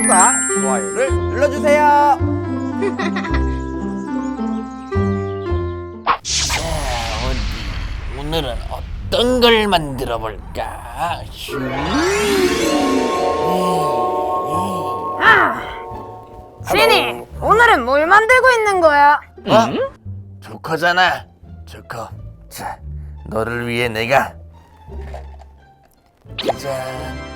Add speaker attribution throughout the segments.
Speaker 1: 구독과 좋아요를 눌러주세요.
Speaker 2: 자, 어디 오늘은 어떤 걸 만들어 볼까?
Speaker 3: 지니, 오늘은 뭘 만들고 있는 거야?
Speaker 2: 어? 조커잖아. 조커. 자, 너를 위해 내가 짜잔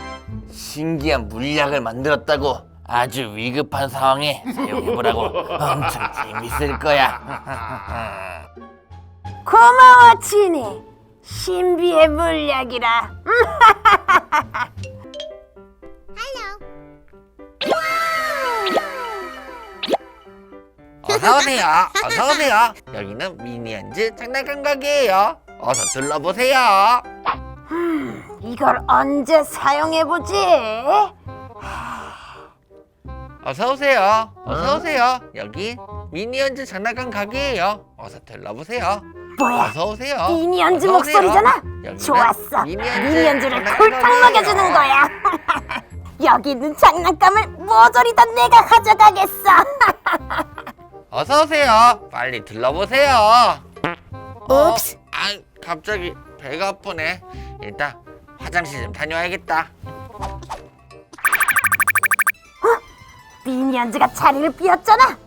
Speaker 2: 신기한 물약을 만들었다고. 아주 위급한 상황에 사용해보라고. 엄청 재밌을 거야.
Speaker 3: 고마워, 지니. 신비의 물약이라.
Speaker 2: 어서 오세요. 어서 오세요. 여기는 미니언즈 장난감 가게예요. 어서 둘러보세요.
Speaker 3: 이걸 언제 사용해보지?
Speaker 2: 어서 오세요. 어서 오세요. 여기 미니언즈 장난감 가게예요. 어서 들러보세요.
Speaker 3: 뭐야?
Speaker 2: 어서 오세요.
Speaker 3: 미니언즈
Speaker 2: 어서 오세요.
Speaker 3: 목소리잖아?
Speaker 2: 여기는
Speaker 3: 좋았어.
Speaker 2: 미니언즈
Speaker 3: 미니언즈를
Speaker 2: 장난감
Speaker 3: 콜탕
Speaker 2: 가게예요.
Speaker 3: 먹여주는 거야. 여기 있는 장난감을 모조리 다 내가 가져가겠어.
Speaker 2: 어서 오세요. 빨리 들러보세요.
Speaker 3: 옵스.
Speaker 2: 아, 갑자기 배가 아프네. 일단 화장실 좀 다녀와야겠다.
Speaker 3: 미니언즈가 자리를 비웠잖아.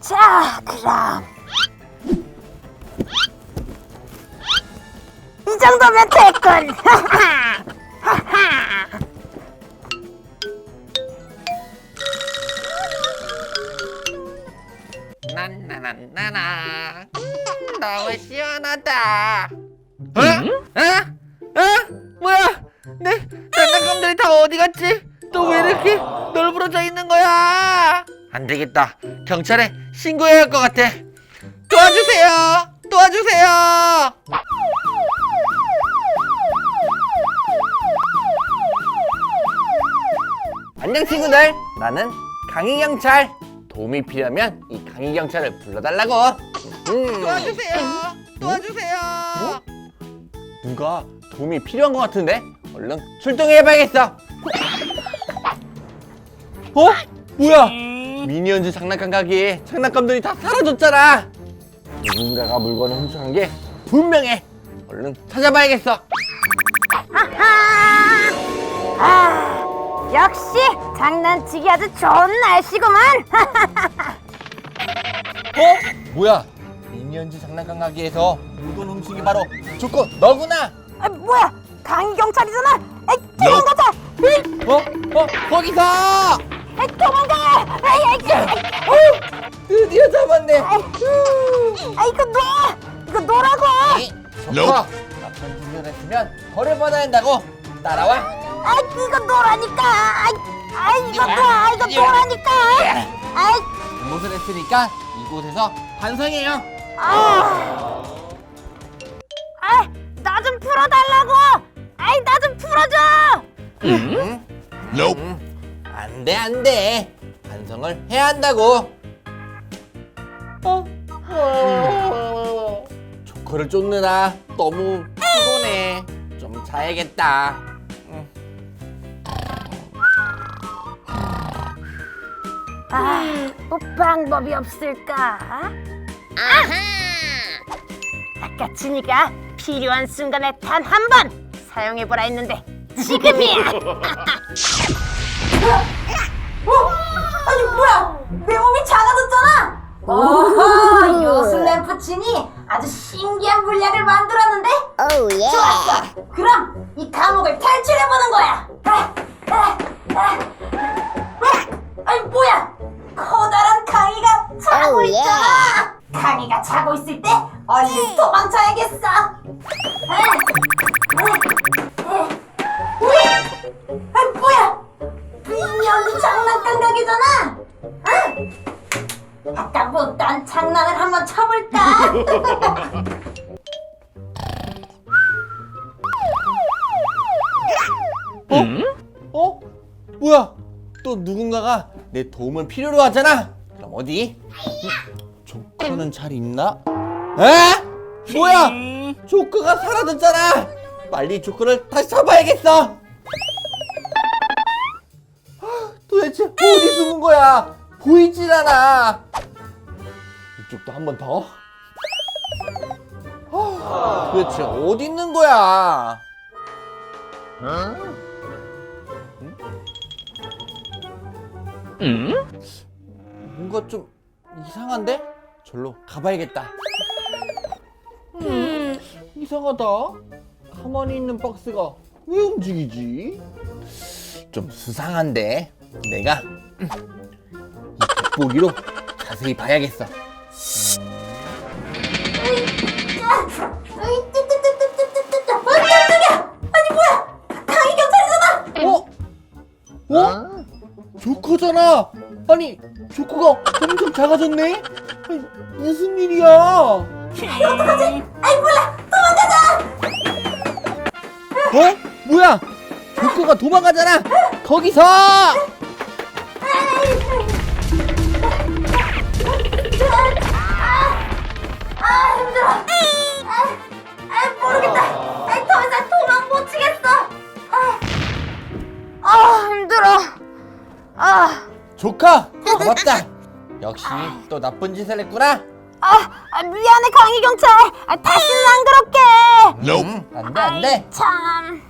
Speaker 3: 자, 그럼 이 정도면 됐군.
Speaker 2: 나나나나나 음, 너무 시원하다 어? 어? 어? 뭐야? 내 장난감들이 다 어디 갔지? 또 왜 이렇게 널브러져 있는 거야? 안 되겠다. 경찰에 신고해야 할 것 같아. 도와주세요! 도와주세요! 안녕 친구들. 나는 강희경찰. 도움이 필요하면 이 강희경찰을 불러달라고. 음. 도와주세요. 도와주세요. 누가 도움이 필요한 것 같은데? 얼른 출동해봐야겠어. 어? 뭐야? 미니언즈 장난감 가게에 장난감들이 다 사라졌잖아. 누군가가 물건을 훔쳐간 게 분명해. 얼른 찾아봐야겠어.
Speaker 3: 아, 역시 장난치기 아주 좋은 날씨구만.
Speaker 2: 어? 뭐야? 미니언즈 장난감 가게에서 물건 훔친 게 바로 조커 너구나
Speaker 3: 아, 뭐야? 강 경찰이잖아. 에이, 도망가자. 에이,
Speaker 2: 어? 어? 거기서
Speaker 3: 에이, 도망가. 에이, 에이, 에이, 에이.
Speaker 2: 드디어 잡았네
Speaker 3: 아 이거 놔! 이거 놓으라고!
Speaker 2: 조커 나쁜 짓을 했으면 벌을 받아야 한다고 따라와
Speaker 3: 아 이거 놓으라니까! 아, 아 이거 놔! 이거 놓으라니까! 아,
Speaker 2: 잘못을 했으니까 이곳에서 반성해요
Speaker 3: 아, 아, 풀어달라고! 아이 나 좀 풀어줘!
Speaker 2: 응? 응? 안돼 안돼 반성을 해야 한다고 어? 어. 조커를 쫓느라 너무 피곤해 좀 자야겠다 응.
Speaker 3: 아, 뭐 방법이 없을까? 아하! 아까 진이가 필요한 순간에 단 한 번 사용해보라 했는데 지금이야! 어? 아니 뭐야? 내 몸이 작아졌잖아! 오호! 요슬램프 진이 아주 신기한 물약을 만들었는데? 좋았어! 그럼 이 감옥을 탈출해보는 거야! 아, 아, 아. 어? 아니 뭐야? 커다란 강이가 자고 있잖아. 강이가 자고 있을 때 얼른 도망쳐야겠어. 아 뭐야? 미니언즈 장난감 가게잖아. 응? 아까 못한 장난을 한번 쳐볼까?
Speaker 2: 어? 뭐야? 또 누군가가 내 도움을 필요로 하잖아. 그럼 어디? 조커는 잘 있나? 에? 뭐야? 조커가 사라졌잖아. 빨리 조커를 다시 잡아야겠어. 아, 도대체 어디 숨은 거야? 보이질 않아. 이쪽도 한 번 더. 아, 도대체 어디 있는 거야? 뭔가 좀 이상한데? 절로 가봐야겠다. 음, 이상하다. 가만히 있는 박스가 왜 움직이지? 좀 수상한데. 내가 음, 이 돋보기로 자세히 봐야겠어.
Speaker 3: 뜨뜨뜨뜨뜨뜨뜨 어
Speaker 2: 어? 어? 조커잖아. 아니 조커가 엄청 작아졌네. 아니, 무슨 일이야?
Speaker 3: 아이 몰라 도망가자
Speaker 2: 어? 뭐야? 조커가 도망가잖아. 거기서.
Speaker 3: 아 힘들어 아, 아 모르겠다 아, 더 이상 도망 못 치겠어 아, 아 힘들어 아,
Speaker 2: 조커 고맙다. 역시 또 나쁜 짓을 했구나.
Speaker 3: 아, 아 미안해 강의 경찰 아, 다시는 안 그럴게
Speaker 2: 음, 안돼 안돼.
Speaker 3: 참